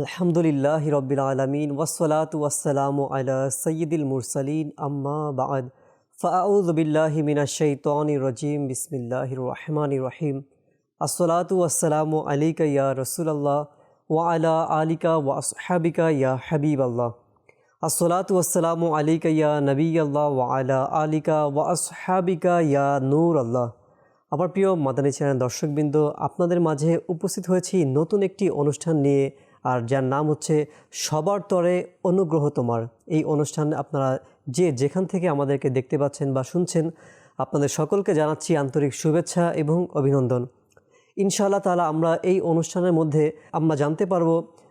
আলহামদুলিল্লাহ রবিল আলমিন ওসলাত ওয়াসালাম আলা সৈয়দুল মুরসালিন, আম্মা বাদ। ফাউজবিল্লাহ মিনাশৈতনি রজিম, বিসমিল্লাহির রহমান রহিম। আসসালাত ওয়াসালাম আলিকা ইয়া রসুলাল্লাহ, ওয়া আলা আলিকা ওয়া আসহাবিকা ইয়া হাবিব আল্লাহ আসসালাত ওয়াসালাম আলিকা ইয়া নবী আল্লাহ ওয়া আলা আলিকা ওয়া আসহাবিকা ইয়া নূর আল্লাহ আমার প্রিয় মাদানী চ্যানেল দর্শকবৃন্দ, আপনাদের মাঝে উপস্থিত হয়েছি নতুন একটি অনুষ্ঠান নিয়ে। আর যার নাম হচ্ছে সবার তরে অনুগ্রহ তোমার। এই অনুষ্ঠান আপনারা যে যেখান থেকে আমাদেরকে দেখতে পাচ্ছেন বা শুনছেন, আপনাদের সকলকে জানাচ্ছি আন্তরিক শুভেচ্ছা এবং অভিনন্দন। ইনশাআল্লাহ তালা আমরা এই অনুষ্ঠানের মধ্যে আমরা জানতে পারব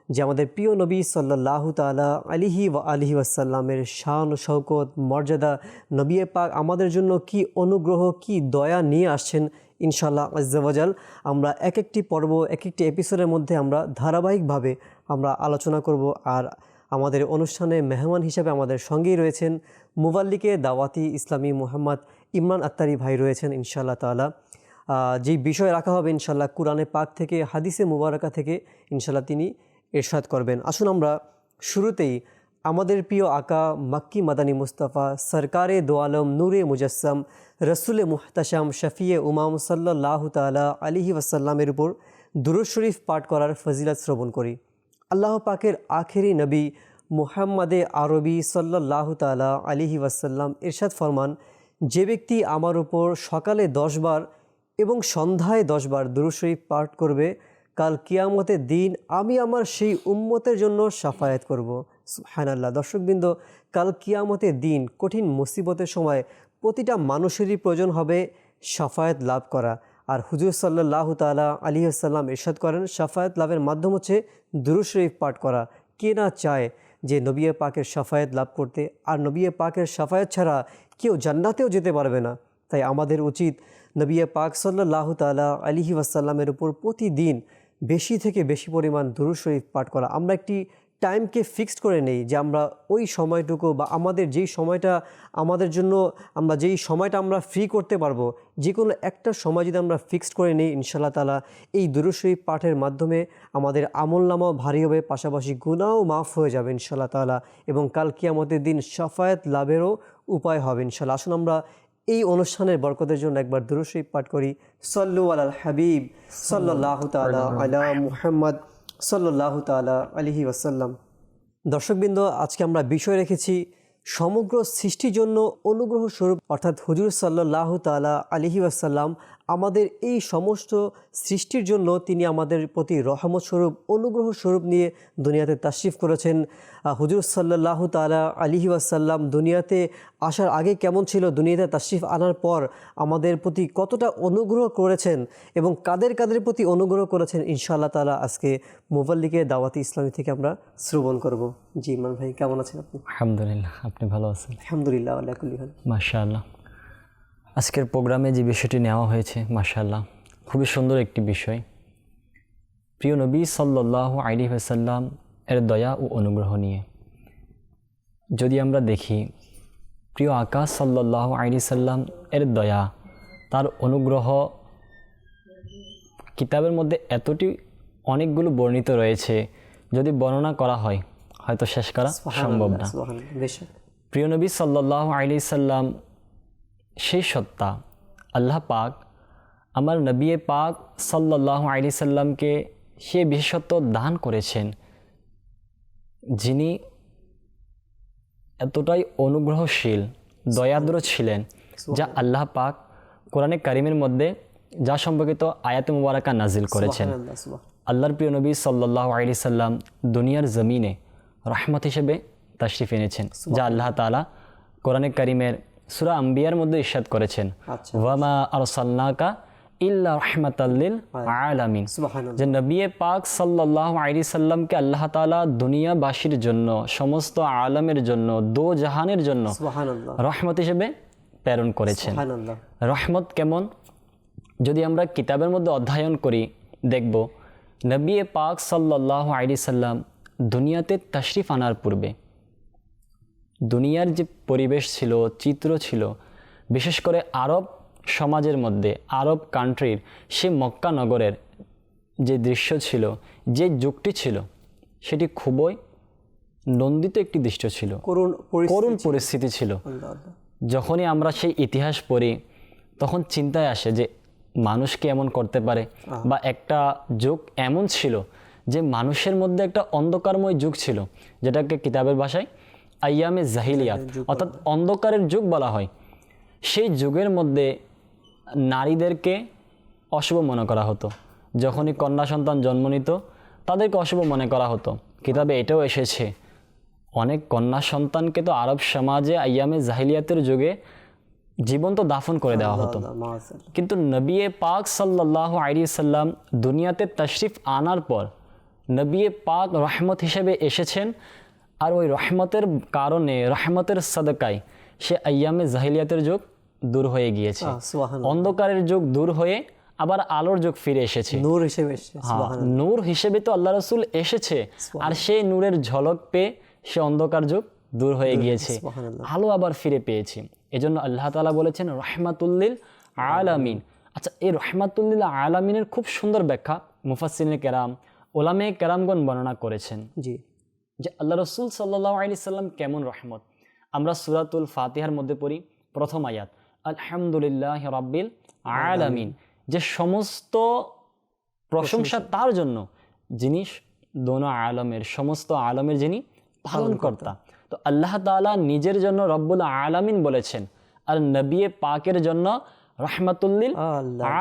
যে আমাদের প্রিয় নবী সাল্লাহ তালা আলিহি ওয়া আলিহি ওয়াসাল্লামের শান শৌকত মর্যাদা নবী পাক আমাদের জন্য কি অনুগ্রহ, কি দয়া নিয়ে আসছেন ইনশাল্লাহ আজ্জাবাজাল আমরা এক একটি পর্ব এক একটি এপিসোডের মধ্যে আমরা ধারাবাহিকভাবে আমরা আলোচনা করব আর আমাদের অনুষ্ঠানে মেহমান হিসাবে আমাদের সঙ্গেই রয়েছেন মুবাল্লিকে দাওয়াতি ইসলামী মোহাম্মদ ইমরান আত্তারি ভাই রয়েছেন ইনশাআল্লাহ তালা যেই বিষয় রাখা হবে ইনশাল্লাহ কোরআনে পাক থেকে, হাদিসে মুবারকা থেকে ইনশাল্লাহ তিনি এরশাদ করবেন। আসুন আমরা শুরুতেই আমাদের প্রিয় আকা মাক্কি মাদানী মুস্তাফা, সরকারে দোয়ালম নূরে মুজাসম রসুলে মুহতাসাম শফিয়ে উমাম সাল্লাহ তালা আলিহি ওয়াসাল্লামের উপর দুরুদ শরীফ পাঠ করার ফজিলত শ্রবণ করি। আল্লাহ পাকের আখেরি নবী মুহাম্মাদে আরবি সাল্লাহ তালা আলিহি ওয়াসাল্লাম ইরশাদ ফরমান, যে ব্যক্তি আমার উপর সকালে দশবার এবং সন্ধ্যায় দশবার দুরুদ শরীফ পাঠ করবে, কাল কিয়ামতের দিন আমি আমার সেই উম্মতের জন্য সাফায়াত করব। হানাল্লাহ দর্শকবৃন্দ, কাল কিয়ামতের দিন কঠিন মুসিবতের সময় প্রতিটা মানুষেরই প্রয়োজন হবে সাফায়াত লাভ করা। আর হুজুর সাল্লাহ তালা আলী আসাল্লাম ইরশাদ করেন, সাফায়াত লাভের মাধ্যম হচ্ছে দুরু শরীফ পাঠ করা। কে না চায় যে নবিয়া পাকের সাফায়াত লাভ করতে? আর নবিয়ে পাকের সাফায়াত ছাড়া কেউ জান্নাতেও যেতে পারবে না। তাই আমাদের উচিত নবিয়া পাক সাল্লাহ তালা আলিহি ওয়াসাল্লামের উপর প্রতিদিন বেশি থেকে বেশি পরিমাণ দুরু শরীফ পাঠ করা। আমরা একটি টাইমকে ফিক্সড করে নেই যে আমরা ওই সময়টুকু বা আমাদের যেই সময়টা আমাদের জন্য আমরা যেই সময়টা আমরা ফ্রি করতে পারব যে কোনো একটা সময় যদি আমরা ফিক্সড করে নিই ইনশাল্লাহ তালা এই দুরু শরীফ পাঠের মাধ্যমে আমাদের আমল নামাও ভারী হবে, পাশাপাশি গুণাও মাফ হয়ে যাবে ইনশাল্লাহ তালা এবং কালকে আমাদের দিন সাফায়াত লাভেরও উপায় হবে ইনশাল্লাহ আসুন আমরা এই অনুষ্ঠানের বরকতের জন্য একবার দুরুশরীফ পাঠ করি। সল্লু আলাল হাবিব সাল্লাহ তালা আলা মুহাম্মদ। সাল্লাহ তালা আলিহি ওয়াসাল্লাম। দর্শকবৃন্দ, আজকে আমরা বিষয় রেখেছি সমগ্র সৃষ্টির জন্য অনুগ্রহ স্বরূপ অর্থাৎ হুজুর সাল্লাহ তালা আলিহি ওয়াসাল্লাম আমাদের এই সমস্ত সৃষ্টির জন্য তিনি আমাদের প্রতি রহমত স্বরূপ অনুগ্রহ স্বরূপ নিয়ে দুনিয়াতে তাশরিফ করেছেন। হুজুর সাল্লাহ তালা আলিহি ওয়াসাল্লাম দুনিয়াতে আসার আগে কেমন ছিল? দুনিয়াতে তাশরিফ আনার পর আমাদের প্রতি কতটা অনুগ্রহ করেছেন এবং কাদের কাদের প্রতি অনুগ্রহ করেছেন? ইনশাআল্লাহ তালা আজকে মোবাল্লিকে দাওয়াতি ইসলামী থেকে আমরা শ্রবণ করব। জি ইমান ভাই কেমন আছেন আপনি? আলহামদুলিল্লাহ আপনি ভালো আছেন? আলহামদুলিল্লাহ আল্লাহ মাশাআল্লাহ। আজকের প্রোগ্রামে যে বিষয়টি নেওয়া হয়েছে মাশাআল্লাহ খুবই সুন্দর একটি বিষয়। প্রিয় নবী সাল্লাহ আলী হাসাল্লাম এর দয়া ও অনুগ্রহ নিয়ে। যদি আমরা দেখি প্রিয় আকাশ সাল্লাহ আলী সাল্লাম এর দয়া তার অনুগ্রহ কিতাবের মধ্যে এতটি অনেকগুলো বর্ণিত রয়েছে যদি বর্ণনা করা হয় হয়তো শেষ করা সম্ভব না। সুবহানাল্লাহ, বেশ। প্রিয় নবী সাল্লাহ আলি সাল্লাম সেই সত্তা আল্লাহ পাক আমার নবী পাক সাল্লাহ আলি সাল্লামকে সে বিশেষত্ব দান করেছেন যিনি এতটাই অনুগ্রহশীল দয়াদ্র ছিলেন যা আল্লাহ পাক কোরআনে কারিমের মধ্যে যা সম্পর্কিত আয়াত মুবারাকা নাজিল করেছেন। আল্লাহর প্রিয় নবী সাল্লাহ আলি সাল্লাম দুনিয়ার জমিনে রহমত হিসেবে তাশরিফ এনেছেন যা আল্লাহ তালা কোরআনে করিমের সুরা আম্বিয়ার মধ্যে ইরশাদ করেছেন আচ্ছা। ওয়ামা আরসাল্লাকা ইল্লা রহমাতাল্লিল আলামিন। যে নবী পাক সাল্লাহ আলি সাল্লামকে আল্লাহ তালা দুনিয়াবাসীর জন্য সমস্ত আলমের জন্য দো জাহানের জন্য রহমত হিসেবে প্রেরণ করেছেন। রহমত কেমন যদি আমরা কিতাবের মধ্যে অধ্যয়ন করি দেখব নবী পাক সাল্লাহ আলি সাল্লাম দুনিয়াতে তশরিফ আনার পূর্বে দুনিয়ার যে পরিবেশ ছিল চিত্র ছিল বিশেষ করে আরব সমাজের মধ্যে আরব কান্ট্রির সে মক্কা নগরের যে দৃশ্য ছিল যে যুগটি ছিল সেটি খুবই নন্দিত একটি দৃশ্য ছিল। করুণ পরিস্থিতি করুণ পরিস্থিতি ছিল। যখনই আমরা সেই ইতিহাস পড়ি তখন চিন্তায় আসে যে মানুষ কি এমন করতে পারে বা একটা যুগ এমন ছিল যে মানুষের মধ্যে একটা অন্ধকারময় যুগ ছিল যেটাকে কিতাবের ভাষায় আইয়ামে জাহিলিয়াত অর্থাৎ অন্ধকারের যুগ বলা হয়। সেই যুগের মধ্যে নারীদেরকে অশুভ মনে করা হতো। যখনই কন্যা সন্তান জন্ম নিত তাদেরকে অশুভ মনে করা হতো। কিতাবে এটাও এসেছে অনেক কন্যা সন্তানকে তো আরব সমাজে আয়ামে জাহিলিয়াতের যুগে জীবন্ত দাফন করে দেওয়া হতো। কিন্তু নবিয়ে পাক সাল্লাহ আলী সাল্লাম দুনিয়াতে তশরিফ আনার পর নবিয়ে পাক রহমত হিসেবে এসেছেন। আর ওই রহমতের কারণে রহমতের সদকায় সে আয়ামে জাহিলিয়াতের যুগ দূর হয়ে গিয়েছে। অন্ধকারের যুগ দূর হয়ে আবার আলোর যুগ ফিরে এসেছে। নূর হিসেবে হ্যাঁ, নূর হিসেবে তো আল্লাহ রসুল এসেছে আর সেই নূরের ঝলক পেয়ে সে অন্ধকার যুগ দূর হয়ে গিয়েছে। আলো আবার ফিরে পেয়েছি। এজন্য আল্লাহ তাআলা বলেছেন রহমাতুল্লিল আলামিন। আচ্ছা এই রহমাতুল্লিল আলামিনের খুব সুন্দর ব্যাখ্যা মুফাসসিনে কেরাম ওলামে কেরামগণ বর্ণনা করেছেন। জি। যে আল্লাহ রসুল সাল্লাহ আলি সাল্লাম কেমন রহমত? আমরা সুরাতুল ফাতিহার মধ্যে পড়ি প্রথম আয়াত আলহামদুলিল্লাহ রাব্বিল আলামিন। যে সমস্ত প্রশংসা তার জন্য যিনি দোনো আলমের সমস্ত আলমের যিনি পালনকর্তা। তো আল্লাহ তাআলা নিজের জন্য রব্বুল আলামিন বলেছেন আর নবিয়ে পাকের জন্য রহমাতুল্লিল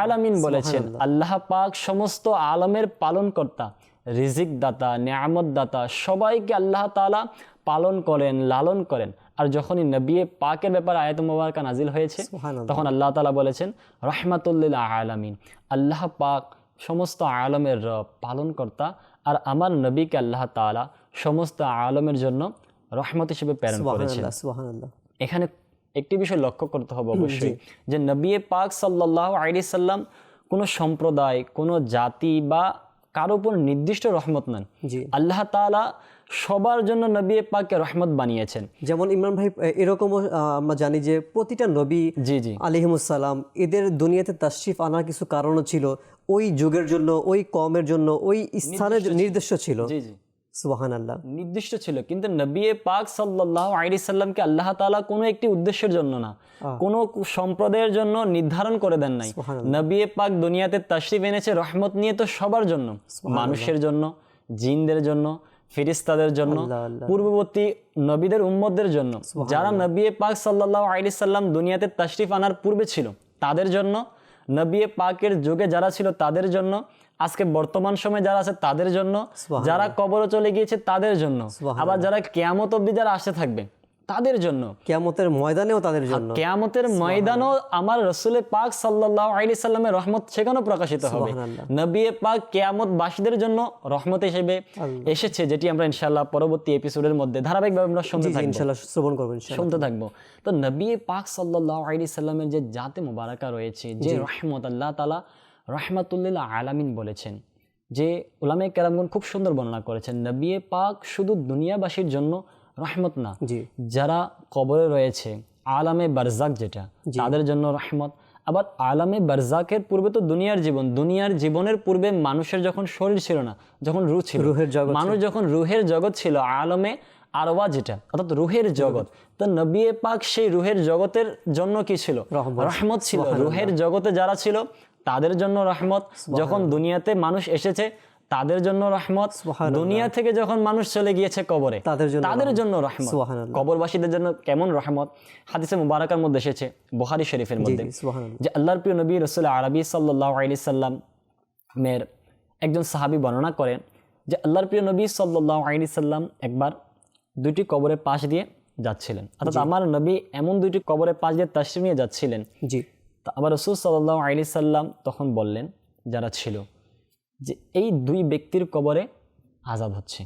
আলামিন বলেছেন আল্লাহ পাক সমস্ত আলমের পালনকর্তা। রিজিক দাতা নিয়ামত দাতা সবাইকে আল্লাহ তাআলা পালন করেন লালন করেন। আর যখনই নবিয়ে পাকের ব্যাপারে আয়াত মোবারকা নাজিল হয়েছে তখন আল্লাহ তাআলা বলেছেন রহমাতুল্লিল আলামিন। আল্লাহ পাক সমস্ত আলমের রব পালনকর্তা আর আমার নবীকে আল্লাহ তাআলা সমস্ত আলমের জন্য রহমত হিসেবে প্রেরণ করেছেন। এখানে একটি বিষয় লক্ষ্য করতে হবে অবশ্যই যে নবী পাক সাল্লাহ আলি সাল্লাম কোনো সম্প্রদায় কোনো জাতি বা কারও উপর নির্দিষ্ট রহমত নন। আল্লাহ তালা সবার জন্য নবী পাককে রহমত বানিয়েছেন। যেমন ইমরান ভাই এরকম এরকমও আমরা জানি যে প্রতিটা নবী জি জি। আলিহিমুসালাম এদের দুনিয়াতে তাশরিফ আনার কিছু কারণও ছিল। ওই যুগের জন্য ওই কমের জন্য ওই স্থানের নির্দেশ ছিল। জি জি। সুবাহান আল্লাহ নির্দিষ্ট ছিল কিন্তু নবী পাক সাল্লাহ আলি সাল্লামকে আল্লাহ তাআলা কোনো একটি উদ্দেশ্যের জন্য না কোনো সম্প্রদায়ের জন্য নির্ধারণ করে দেন নাই। নবী পাক দুনিয়াতে তাশরিফ এনেছে রহমত নিয়ে তো সবার জন্য মানুষের জন্য জিনদের জন্য ফিরিস্তাদের জন্য পূর্ববর্তী নবীদের উম্মতদের জন্য। যারা নবী পাক সাল্লাহ আলি সাল্লাম দুনিয়াতে তাশরিফ আনার পূর্বে ছিল তাদের জন্য নবী পাকের যুগে যারা ছিল তাদের জন্য আজকে বর্তমান সময়ে যারা আছে তাদের জন্য যারা কবরে চলে গিয়েছে তাদের জন্য আবার যারা কেয়ামত অব্দি যারা আসতে থাকবে তাদের জন্য। কেয়ামতের ময়দানেও তাদের জন্য। কেয়ামতের ময়দানও আমার রসুলের পাক সাল্লাহ আলি সাল্লামের রহমত সেখানেও প্রকাশিত হবে। নবী পাক কেয়ামত বাসীদের জন্য রহমত হিসেবে এসেছে যেটি আমরা ইনশাল্লাহ পরবর্তী এপিসোডের মধ্যে ধারাবাহিকভাবে আমরা শুনতে থাকব। ইনশাল্লাহ শ্রবণ ইনশাল্লাহ শুনতে থাকব। তো নবী পাক সাল্লাহ আলি সাল্লামের যে জাতে মোবারকা রয়েছে যে রহমত আল্লাহ তালা রহমাতুল্লিল আলামিন বলেছেন যে ওলামে কেরামগুন খুব সুন্দর বর্ণনা করেছেন নবী পাক শুধু দুনিয়াবাসীর জন্য রহমত না জি। যারা কবরে রয়েছে আলামে বারজাক যেটা তাদের জন্য রহমত। আবার আলামে বারজাকের পূর্বে তো দুনিয়ার জীবন দুনিয়ার জীবনের পূর্বে মানুষের যখন শরীর ছিল না যখন রুহ ছিল রুহের জগৎ মানুষ যখন রুহের জগৎ ছিল আলমে আরওয়া যেটা অর্থাৎ রুহের জগৎ তো নবী পাক সেই রুহের জগতের জন্য কি ছিল। রহমত। ছিল। রুহের জগতে যারা ছিল তাদের জন্য রহমত যখন দুনিয়াতে মানুষ এসেছে তাদের জন্য রহমত দুনিয়া থেকে যখন মানুষ চলে গিয়েছে কবরে তাদের জন্য তাদের জন্য রহমত। কবরবাসীদের জন্য কেমন রহমত? হাদিসে মুবারাকার মধ্যে এসেছে বুখারী শরীফের মধ্যে। যে আল্লাহর প্রিয় নবী রসুল আরবি সাল্লাহ আলি সাল্লাম মের একজন সাহাবী বর্ণনা করেন যে আল্লাহর প্রিয় নবী সাল্লাহ আলি সাল্লাম একবার দুইটি কবরের পাশ দিয়ে যাচ্ছিলেন। অর্থাৎ আমার নবী এমন দুইটি কবরের পাশ দিয়ে তাশ্রী নিয়ে যাচ্ছিলেন। জি। তা আবার রসুল সাল্লাহ আলি সাল্লাম তখন বললেন যারা ছিল যে এই দুই ব্যক্তির কবরে আজাব হচ্ছে।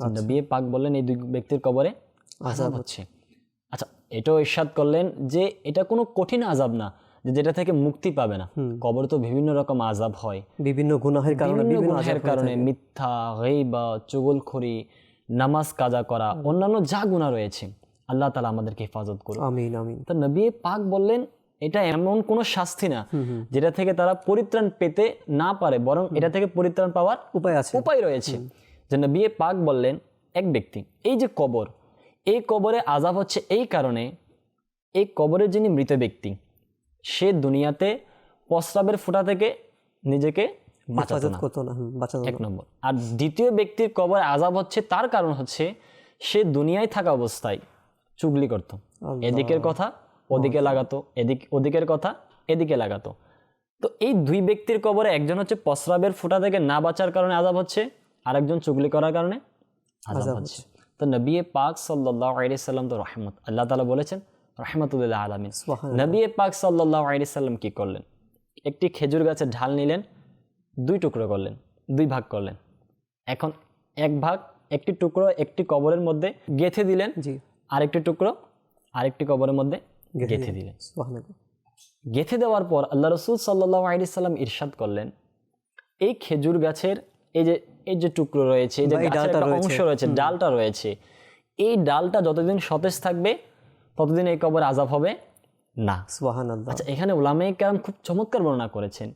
নবী পাক বললেন এই দুই ব্যক্তির কবরে আজাব হচ্ছে। আচ্ছা এটাও ইরশাদ করলেন যে এটা কোনো কঠিন আজাব না যেটা থেকে মুক্তি পাবে না। কবর তো বিভিন্ন রকম আজাব হয়। বিভিন্ন গুনাহের কারণে বিভিন্ন গুনাহের কারণে মিথ্যা গইবা চুগলখড়ি নামাজ কাজা করা অন্যান্য যা গুনাহ রয়েছে আল্লাহ তালা আমাদেরকে হেফাজত করুন আমিন আমিন। তো নবী পাক বললেন এটা এমন কোনো শাস্তি না যেটা থেকে তারা পরিত্রাণ পেতে না পারে বরং এটা থেকে পরিত্রাণ পাওয়ার উপায় আছে। উপায় রয়েছে। যে নবী পাক বললেন এক ব্যক্তি এই যে কবর এই কবরে আজাব হচ্ছে এই কারণে এই কবরের যিনি মৃত ব্যক্তি সে দুনিয়াতে প্রস্রাবের ফোঁটা থেকে নিজেকে না। বাঁচাতো এক নম্বর। আর দ্বিতীয় ব্যক্তির কবর আজাব হচ্ছে তার কারণ হচ্ছে সে দুনিয়ায় থাকা অবস্থায় চুগলি করত। এদিকের কথা ওদিকে লাগাতো এদিক ওদিকের কথা এদিকে লাগাতো। তো এই দুই ব্যক্তির কবরে একজন হচ্ছে প্রস্রাবের ফুটা থেকে না বাঁচার কারণে আজাব হচ্ছে আরেকজন চুগলি করার কারণে আজাব হচ্ছে। তো নবী পাক সাল্লাহ আলিয়াল্লাম তো রহমত আল্লাহ তালা বলেছেন রহমতুল্লাহ আলমিন। নবী পাক সাল্লাহ আলিয়াল্লাম কি করলেন? একটি খেজুর গাছের ঢাল নিলেন দুই টুকরো করলেন দুই ভাগ করলেন। এখন এক ভাগ একটি টুকরো একটি কবরের মধ্যে গেথে দিলেন জি। আরেকটি টুকরো আরেকটি কবরের মধ্যে গেথে দিলেন। গেথে দেওয়ার পর আল্লাহ রসুল সাল্লাহ আলি সাল্লাম ইরশাদ করলেন এই খেজুর গাছের এই যে এই যে টুকরো রয়েছে এই যে ডালটা অংশ রয়েছে। ডালটা রয়েছে এই ডালটা যতদিন সতেজ থাকবে ততদিন এই কবর আজাব হবে না। আচ্ছা এখানে ওলামে কারাম খুব চমৎকার বর্ণনা করেছেন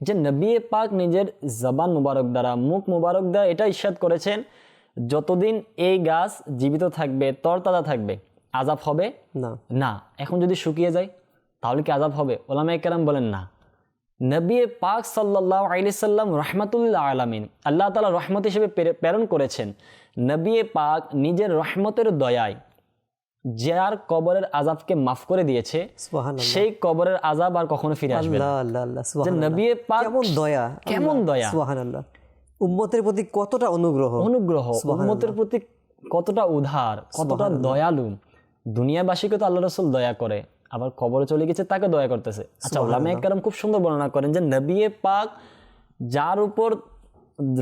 যে নবী পাক নিজের জবান মুবারক দ্বারা মুখ মুবারক দ্বারা এটা ইস্বাদ করেছেন যতদিন এই গাছ জীবিত থাকবে তরতাজা থাকবে আজাব হবে? না। না। এখন যদি শুকিয়ে যায় তাহলে কি আজাব হবে? ওলামা কেরাম বলেন না। নবী পাক সাল্লাহ আলি সাল্লাম রহমতুল্লাহ আলামিন আল্লাহ তালা রহমত হিসেবে প্রেরণ করেছেন নবী পাক নিজের রহমতের দয়ায় যার কবরের আজাবকে মাফ করে দিয়েছে সেই কবরের আজাব আর কখনো ফিরে আসবে নবী পাক কেমন দয়া। কেমন দয়া। সুবহানাল্লাহ। উম্মতের প্রতি কতটা অনুগ্রহ। অনুগ্রহ। উম্মতের প্রতি কতটা উদার কতটা দয়ালু। দুনিয়াবাসীকে তো আল্লাহ রসুল দয়া করে আবার কবরে চলে গেছে তাকে দয়া করতেছে। আচ্ছা ওলামা কারণ খুব সুন্দর বর্ণনা করেন যে নবিয়ে পাক যার উপর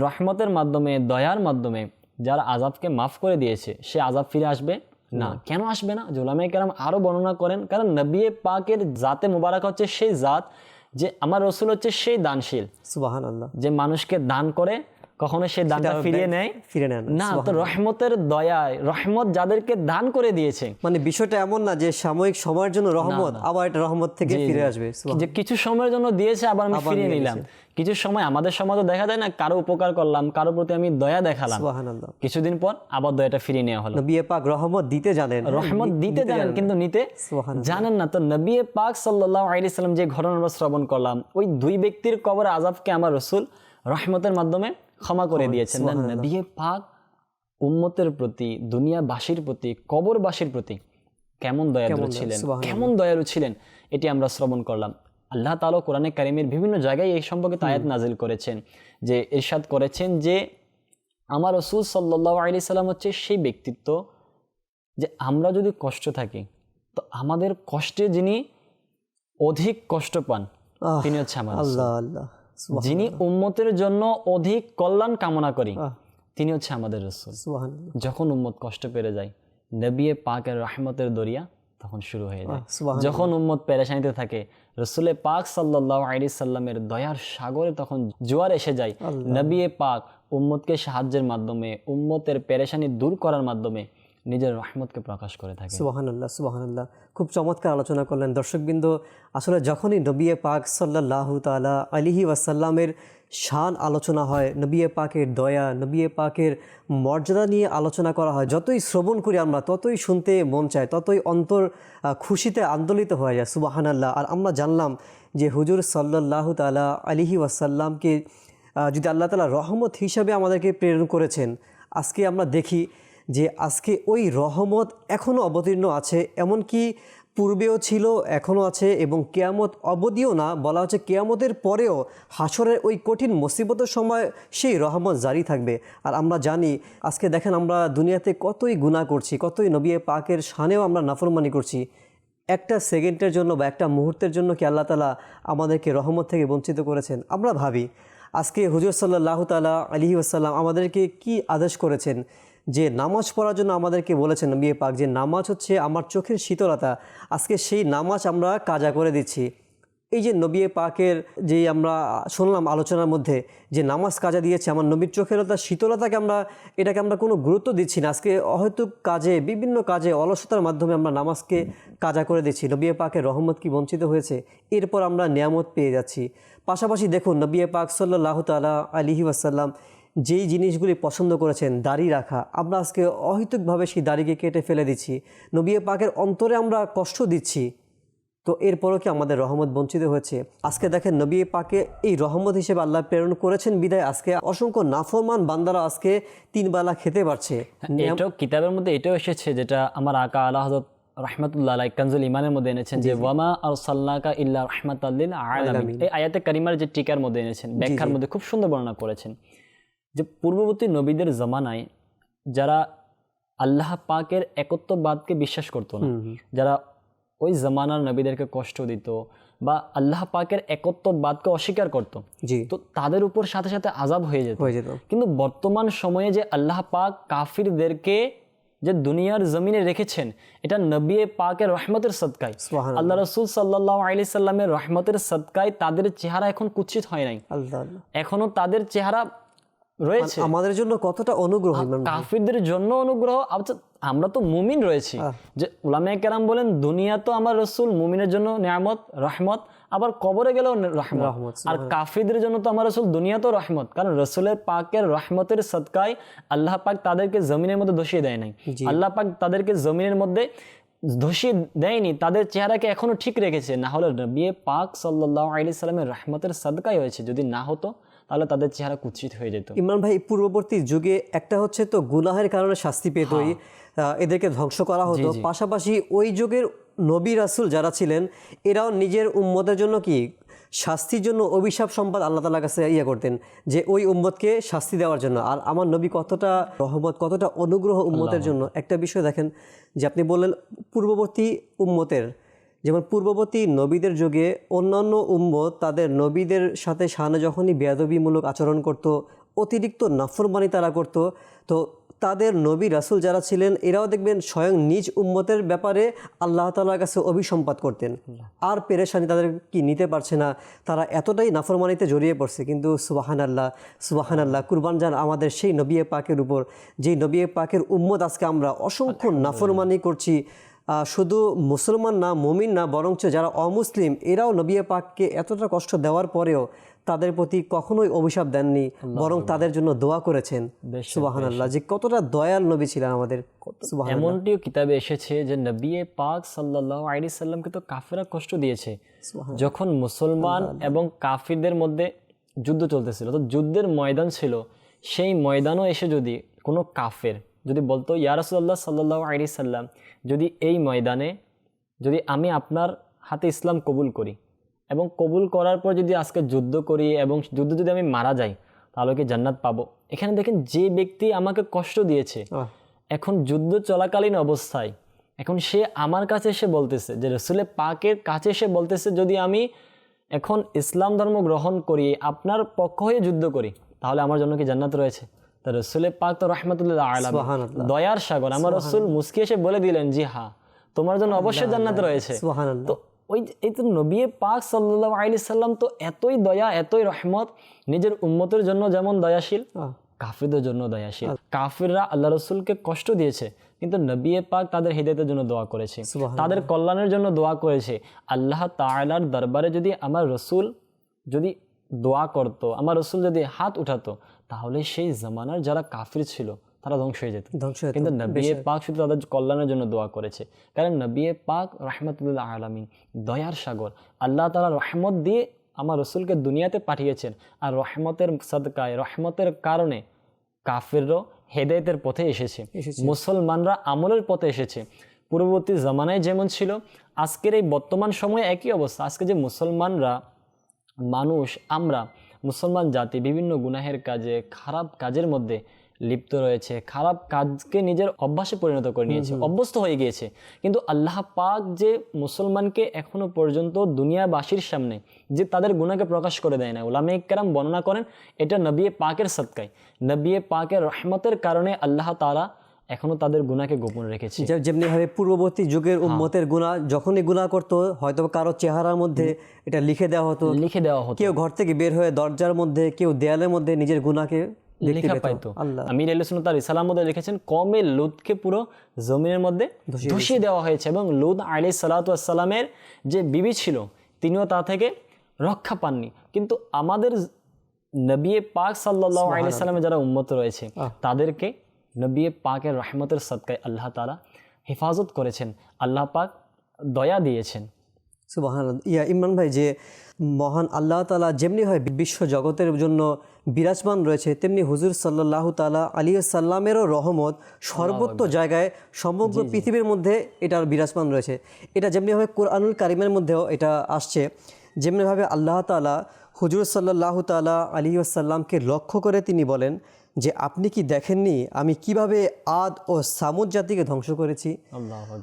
রহমতের মাধ্যমে দয়ার মাধ্যমে যার আজাবকে মাফ করে দিয়েছে সে আজাব ফিরে আসবে? না। কেন আসবে না? জোলামাই কারাম আরও বর্ণনা করেন কারণ নবিয়ে পাকের জাতে মুবারক হচ্ছে সেই জাত যে আমার রসুল হচ্ছে সেই দানশীল। সুবহানাল্লাহ। যে মানুষকে দান করে কখনো সে দানটা ফিরিয়ে নেয়? ফিরে নেন না তো রহমতের দয়ায় রহমত যাদেরকে দান করে দিয়েছে। মানে বিষয়টা এমন না যে সাময়িক সময়ের জন্য রহমত আবার এটা রহমত থেকে ফিরে আসবে যে কিছু সময়ের জন্য দিয়েছে আবার আমি ফিরিয়ে নিলাম। কিছু সময় আমাদের সমাজে দেখা যায় না কারও উপকার করলাম কারও প্রতি আমি দয়া দেখালাম। কিছুদিন পর আবার দয়াটা ফিরিয়ে নেওয়া হলো। নবী পাক রহমত দিতে জানেন। রহমত দিতে জানেন কিন্তু নিতে জানেন না। তো নবী পাক সাল্লাহ আলাইসাল্লাম যে ঘটনা আমরা শ্রবণ করলাম ওই দুই ব্যক্তির কবর আজাবকে আমার রসুল রহমতের মাধ্যমে ক্ষমা করে দিয়েছেন। না নবী পাক উম্মতের প্রতি দুনিয়াবাসীর প্রতি কবরবাসীর প্রতি কেমন দয়ালু ছিলেন? কেমন দয়ালু ছিলেন? এটি আমরা শ্রবণ করলাম। আল্লাহ তাআলা কোরআনে কারিমের বিভিন্ন জায়গায় এই সম্পর্কে আয়াত নাজিল করেছেন যে ইরশাদ করেছেন যে আমার রসুল সাল্লাহ আলি সাল্লাম হচ্ছে সেই ব্যক্তিত্ব যে আমরা যদি কষ্ট থাকি তো আমাদের কষ্টে যিনি অধিক কষ্ট পান তিনি হচ্ছে আমার আল্লাহ আল্লাহ। যিনি উম্মতের জন্য অধিক কল্যাণ কামনা করি তিনি হচ্ছে আমাদের রসুল। যখন উম্মত কষ্ট পেরে যায় নবিয়ে পাকের রহমতের দরিয়া তখন শুরু হয়ে যায়। যখন উম্মত পেরেশানিতে থাকে রসুলে পাক সাল্লাহ আলি সাল্লামের দয়ার সাগরে তখন জোয়ার এসে যায়। নবিয়ে পাক উম্মতকে সাহায্যের মাধ্যমে উম্মতের পেরেশানি দূর করার মাধ্যমে নিজের রহমতকে প্রকাশ করে থাকে। সুবাহান্লাহ সুবাহান্লাহ খুব চমৎকার আলোচনা করলেন। দর্শকবৃন্দ, আসলে যখনই নবিয়ে পাক সাল্লাহ তালা আলিহি ওয়াসাল্লামের শান আলোচনা হয় নবিয়ে পাকের দয়া নবিয়ে পাকের মর্যাদা নিয়ে আলোচনা করা হয়, যতই শ্রবণ করি আমরা, ততই শুনতে মন চায়, ততই অন্তর খুশিতে আন্দোলিত হয়ে যায়, সুবাহানাল্লাহ। আর আমরা জানলাম যে হুজুর সাল্লাহ তালা আলিহি ওয়াসাল্লামকে যদি আল্লাহ তালা রহমত হিসাবে আমাদেরকে প্রেরণ করেছেন, আজকে আমরা দেখি যে আজকে ওই রহমত এখনও অবতীর্ণ আছে, এমনকি পূর্বেও ছিল, এখনও আছে এবং কেয়ামত অবধিও না, বলা হচ্ছে কেয়ামতের পরেও হাসরের ওই কঠিন মুসিবতের সময় সেই রহমত জারি থাকবে। আর আমরা জানি, আজকে দেখেন আমরা দুনিয়াতে কতই গুনাহ করছি, কতই নবী পাকের শানেও আমরা নাফরমানি করছি। একটা সেকেন্ডের জন্য বা একটা মুহূর্তের জন্য কি আল্লাহ তালা আমাদেরকে রহমত থেকে বঞ্চিত করেছেন? আমরা ভাবি, আজকে হুজুর সাল্লাহ তালা আলহি আসাল্লাম আমাদেরকে কি আদেশ করেছেন? যে নামাজ পড়ার জন্য আমাদেরকে বলেছেন বিয়ে পাক যে নামাজ হচ্ছে আমার চোখের শীতলতা। আজকে সেই নামাজ আমরা কাজা করে দিচ্ছি। এই যে নবী পাকের যে আমরা শুনলাম আলোচনার মধ্যে যে নামাজ কাজা দিয়েছে, আমার নবীর চোখের তার শীতলতাকে আমরা, এটাকে আমরা কোনো গুরুত্ব দিচ্ছি না। আজকে হয়তো কাজে, বিভিন্ন কাজে, অলসতার মাধ্যমে আমরা নামাজকে কাজা করে দিচ্ছি। নবী পাকের রহমত কি বঞ্চিত হয়েছে? এরপর আমরা নিয়ামত পেয়ে যাচ্ছি। পাশাপাশি দেখুন নবী পাক সাল্লাহ তালা আলিহি ওয়াসাল্লাম যেই জিনিসগুলি পছন্দ করেছেন দাড়ি রাখা আমরা আজকে অহেতুকভাবে সেই দাড়িকে কেটে ফেলে দিচ্ছি। নবী পাকের অন্তরে আমরা কষ্ট দিচ্ছি। তো এরপরও কি আমাদের রহমত বঞ্চিত হয়েছে? আজকে দেখেন নবী পাকে এই রহমত হিসেবে আল্লাহ প্রেরণ করেছেন। বিদায় আজকে অসংখ্য নাফরমান বান্দারা আজকে তিন বেলা খেতে পারছে। এটাও কিতাবের মধ্যে এটাও এসেছে যেটা আমার আকা আল্লাহ হজরত রহমতুল্লাহ আলাই কানজুল ইমানের মধ্যে এনেছেন যে ওয়ামা আর সাল্লাকা ইল্লা রহমাত আলামিন। এই আয়াতে কারিমার যে টিকার মধ্যে এনেছেন ব্যাখ্যার মধ্যে খুব সুন্দর বর্ণনা করেছেন। যে পূর্ববর্তী নবীদের জমানায় যারা আল্লাহ পাকের একত্ববাদকে বিশ্বাস করতো না যারা ওই জমানার নবীদেরকে কষ্ট দিত বা আল্লাহ পাকের একত্ববাদকে অস্বীকার করত জি। তো তাদের উপর সাথে সাথে আজাব হয়ে যেত। হয়ে যেত। কিন্তু বর্তমান সময়ে যে আল্লাহ পাক কাফিরদেরকে যে দুনিয়ার জমিনে রেখেছেন এটা নবী পাকের রহমতের সদকায়। আল্লাহ রসুল সাল্লাহ আলি সাল্লামের রহমতের সদকায় তাদের চেহারা এখন কুচ্ছিত হয় নাই। এখনও তাদের চেহারা রয়েছে। আমাদের জন্য কতটা অনুগ্রহ কাফিরদের জন্য অনুগ্রহ আমরা তো মুমিন রয়েছি। যে উলামে কেরাম বলেন দুনিয়া তো আমার রসুল মুমিনের জন্য নিয়ামত রহমত আবার কবরে গেলেও রহমত। আর কাফিরদের জন্য তো আমার রসুল দুনিয়া তো রহমত। কারণ রসুলের পাকের রহমতের সদকায় আল্লাহ পাক তাদেরকে জমিনের মধ্যে ধসিয়ে দেয় নাই। আল্লাহ পাক তাদেরকে জমিনের মধ্যে ধসিয়ে দেয়নি তাদের চেহারাকে এখনও ঠিক রেখেছে। না হলে নবী পাক সাল্লাহ আলি সাল্লামের রহমতের সদকায় হয়েছে। যদি না হতো তাহলে তাদের চেহারা কুৎসিত হয়ে যেত। ইমরান ভাই পূর্ববর্তী যুগে একটা হচ্ছে তো গুনাহের কারণে শাস্তি পেতই হ্যাঁ। এদেরকে ধ্বংস করা হতো। পাশাপাশি ওই যুগের নবী রাসুল যারা ছিলেন এরাও নিজের উম্মতের জন্য কি শাস্তির জন্য অভিশাপ সম্পদ আল্লাহ তালার কাছে ইয়ে করতেন যে ওই উম্মতকে শাস্তি দেওয়ার জন্য। আর আমার নবী কতটা রহমত কতটা অনুগ্রহ উম্মতের জন্য। একটা বিষয় দেখেন যে আপনি বললেন পূর্ববর্তী উম্মতের যেমন পূর্ববর্তী নবীদের যুগে অন্যান্য উম্মত তাদের নবীদের সাথে সামনে যখনই বেয়াদবিমূলক আচরণ করত অতিরিক্ত নাফরমানি তারা করত তো তাদের নবী রাসূল যারা ছিলেন এরাও দেখবেন স্বয়ং নিজ উম্মতের ব্যাপারে আল্লাহ তালার কাছে অভিসম্পাত করতেন। আর পেরেশানি তাদের কি নিতে পারছে না তারা এতটাই নাফরমানিতে জড়িয়ে পড়ছে। কিন্তু সুবাহান আল্লাহ সুবাহান আল্লাহ কুরবান যান আমাদের সেই নবী পাকের উপর। যেই নবী পাকের উম্মত আজকে আমরা অসংখ্য নাফরমানি করছি শুধু মুসলমান না মুমিন না বরঞ্চ যারা অমুসলিম এরাও নবী পাককে এতটা কষ্ট দেওয়ার পরেও তাদের প্রতি কখনোই অভিশাপ দেননি বরং তাদের জন্য দোয়া করেছেন। সুবাহান আল্লাহ যে কতটা দয়াল নবী ছিলেন আমাদের। এমনটিও কিতাবে এসেছে যে নবিয়ে পাক সাল্লাহ আলি সাল্লামকে তো কাফেরা কষ্ট দিয়েছে। যখন মুসলমান এবং কাফিরদের মধ্যে যুদ্ধ চলতেছিল তো যুদ্ধের ময়দান ছিল সেই ময়দানও এসে যদি কোনো কাফের যদি বলতো ইয়ারসুল্লাহ সাল্লাহ আলি সাল্লাম যদি এই ময়দানে যদি আমি আপনার হাতে ইসলাম কবুল করি এবং কবুল করার পর যদি আজকে যুদ্ধ করি এবং যুদ্ধ যদি আমি মারা যাই তাহলে কি জান্নাত পাবো? এখানে দেখেন যে ব্যক্তি আমাকে কষ্ট দিয়েছে এখন যুদ্ধ চলাকালীন অবস্থায় এখন সে আমার কাছে এসে বলতেছে যে রসুলের পাকের কাছে এসে বলতেছে যদি আমি এখন ইসলাম ধর্ম গ্রহণ করি আপনার পক্ষ হয়ে যুদ্ধ করি তাহলে আমার জন্য কি জান্নাত রয়েছে? তা রসুলের পাক তো রহমতুল্লাহ আলাম দয়ার সাগর। আমার রসুল মুস্কি এসে বলে দিলেন জি হ্যাঁ তোমার জন্য অবশ্যই জান্নাত রয়েছে। তো ওই এই তো নবী পাক সাল্লাহ আলি সাল্লাম তো এতই দয়া এতই রহমত নিজের উম্মতের জন্য যেমন দয়াশীল কাফিরদের জন্য দয়াশীল। কাফিররা আল্লাহ রসুলকে কষ্ট দিয়েছে কিন্তু নবী পাক তাদের হৃদয়তের জন্য দোয়া করেছে তাদের কল্যাণের জন্য দোয়া করেছে। আল্লাহ তাআলার দরবারে যদি আমার রসুল যদি দোয়া করত আমার রসুল যদি হাত উঠাতো তাহলে সেই জামানার যারা কাফির ছিল তারা ধ্বংস হয়ে যেত। ধ্বংস হয়ে। কিন্তু নবী পাক শুধু তাদের কল্যাণের জন্য দোয়া করেছে। কারণ নবী পাক রহমতুল্লাহ আলমিন দয়ার সাগর আল্লাহ তালা রহমত দিয়ে আমার রসুলকে দুনিয়াতে পাঠিয়েছেন। আর রহমতের সদকায় রহমতের কারণে কাফিরও হেদায়তের পথে এসেছে। মুসলমানরা আমলের পথে এসেছে। পূর্ববর্তী জামানায় যেমন ছিল আজকের এই বর্তমান সময়ে একই অবস্থা। আজকে যে মুসলমানরা মানুষ আমরা মুসলমান জাতি বিভিন্ন গুনাহের কাজে খারাপ কাজের মধ্যে লিপ্ত রয়েছে। খারাপ কাজকে নিজের অভ্যাসে পরিণত করে নিয়েছে অভ্যস্ত হয়ে গিয়েছে। কিন্তু আল্লাহ পাক যে মুসলমানকে এখনও পর্যন্ত দুনিয়াবাসীর সামনে যে তাদের গুণাকে প্রকাশ করে দেয় না উলামে কেরাম বর্ণনা করেন এটা নবিয়ে পাকের সৎকায় নবিয়ে পাকের রহমতের কারণে আল্লাহ তারা এখনও তাদের গুণাকে গোপন রেখেছে। যেমনিভাবে পূর্ববর্তী যুগের উম্মতের গুণা যখনই গুণা করতো হয়তো কারও চেহারার মধ্যে এটা লিখে দেওয়া হতো। লিখে দেওয়া হতো। কেউ ঘর থেকে বের হয়ে দরজার মধ্যে কেউ দেয়ালের মধ্যে নিজের গুণাকে লেখা পাইতো। আল্লাহ। আমির আলসুন তার ইসালাম মধ্যে লিখেছেন কমে লুতকে পুরো জমিনের মধ্যে ধসিয়ে দেওয়া হয়েছে এবং লুত আলি সালাতামের যে বিবি ছিল তিনিও তা থেকে রক্ষা পাননি। কিন্তু আমাদের নবী পাক সাল্লাহ আলাইসাল্লামের যারা উম্মত রয়েছে তাদেরকে নবী পাকের রহমতের সদকায় আল্লাহ তালা হেফাজত করেছেন আল্লাহ পাক দয়া দিয়েছেন। ইয়া ইমরান ভাই যে মহান আল্লাহ তালা যেমনিভাবে বিশ্ব জগতের জন্য বিরাজমান রয়েছে তেমনি হুজুর সাল্লাহ তালা আলী সাল্লামেরও রহমত সর্বত্র জায়গায় সমগ্র পৃথিবীর মধ্যে এটার বিরাজমান রয়েছে। এটা যেমনিভাবে কোরআনুল কারিমের মধ্যেও এটা আসছে যেমনিভাবে আল্লাহ তালা হুজুর সাল্লাহ তালা আলী সাল্লামকে লক্ষ্য করে তিনি বলেন যে আপনি কি দেখেননি আমি কীভাবে আদ ও সামুদ জাতিকে ধ্বংস করেছি?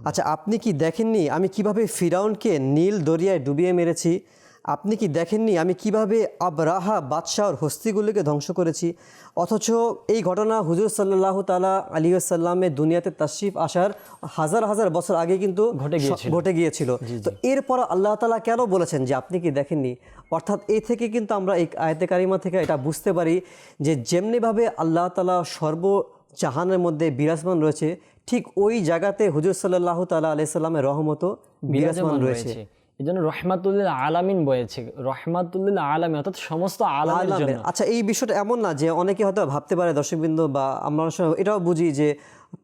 আচ্ছা আপনি কি দেখেননি আমি কীভাবে ফিরাউনকে নীল দরিয়ায় ডুবিয়ে মেরেছি? আপনি কি দেখেননি আমি কীভাবে আবরাহা বাদশাহর হস্তিগুলিকে ধ্বংস করেছি? অথচ এই ঘটনা হুজুর সাল্লাহ তালা আলী সাল্লামের দুনিয়াতে তাশরিফ আসার হাজার হাজার বছর আগে কিন্তু ঘটে গিয়েছিল। ঘটে গিয়েছিল। তো এরপর আল্লাহ তালা কেন বলেছেন যে আপনি কি দেখেননি? অর্থাৎ এই থেকে কিন্তু আমরা এই আয়তে কারিমা থেকে এটা বুঝতে পারি যে যেমনিভাবে আল্লাহ তালা সর্ব জাহানের মধ্যে বিরাজমান রয়েছে ঠিক ওই জায়গাতে হুজুর সাল্লাহ তালা আলি সাল্লামের রহমতও বিরাজমান রয়েছে। এই জন্য রহমাতুল্লিল আলামিন বয়েছে। রহমাতুল্লিল আলামিন অর্থাৎ সমস্ত আলামের জন্য। আচ্ছা এই বিষয়টা এমন না যে অনেকে হয়তো ভাবতে পারে দর্শকবৃন্দ বা আমরা এটাও বুঝি যে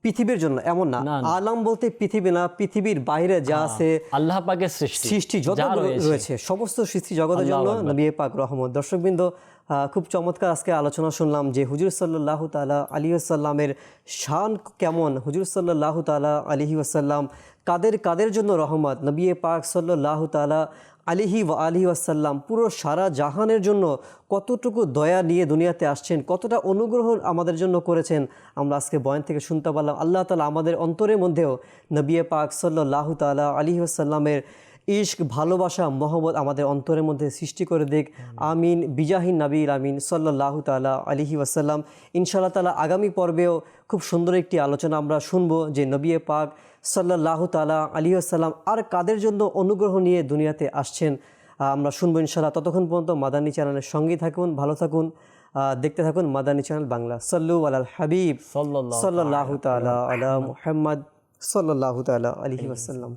পৃথিবীর জন্য এমন না। আলাম বলতে পৃথিবী না পৃথিবীর বাইরে যা আছে আল্লাহ পাকের সৃষ্টি। সৃষ্টি যত রয়েছে। সমস্ত সৃষ্টি জগতের জন্য নবী পাক রহমত। দর্শকবৃন্দ আহ, খুব চমৎকার আজকে আলোচনা শুনলাম যে হুজুর সাল্লাহ তালা আলী আসাল্লামের শান কেমন? হুজুর সাল্লাহ তালা আলিহি আসাল্লাম কাদের কাদের জন্য রহমত? নবী পাক সাল্লাহ তালা আলিহি ওয়া আলিহি আসাল্লাম পুরো সারা জাহানের জন্য কতটুকু দয়া নিয়ে দুনিয়াতে আসছেন? কতটা অনুগ্রহ আমাদের জন্য করেছেন? আমরা আজকে বয়ান থেকে শুনতে পারলাম, আল্লাহ তালা আমাদের অন্তরের মধ্যেও নবী পাক সাল্লাহ তালা আলিহি আসাল্লামের ইশক, ভালোবাসা মোহাম্মদ আমাদের অন্তরের মধ্যে সৃষ্টি করে দিক। আমিন, বিজাহিন নাবিল আমিন সাল্লাহ তালা আলিহি ওয়াসাল্লাম। ইনশাআল্লাহ তালা আগামী পর্বেও খুব সুন্দর একটি আলোচনা আমরা শুনব যে নবী পাক সাল্লাহ তালা আলী আসাল্লাম আর কাদের জন্য অনুগ্রহ নিয়ে দুনিয়াতে আসছেন? আমরা শুনব ইনশাল্লাহ ততক্ষণ পর্যন্ত মাদানী চ্যানেলের সঙ্গেই থাকুন ভালো থাকুন দেখতে থাকুন মাদানী চ্যানেল বাংলা। সাল্লু আলাল হাবিব। সাল্লাহ সাল্লাহ তালা আলা মুহাম্মদ সাল্লাহ তালা আলহি ওয়াসাল্লাম।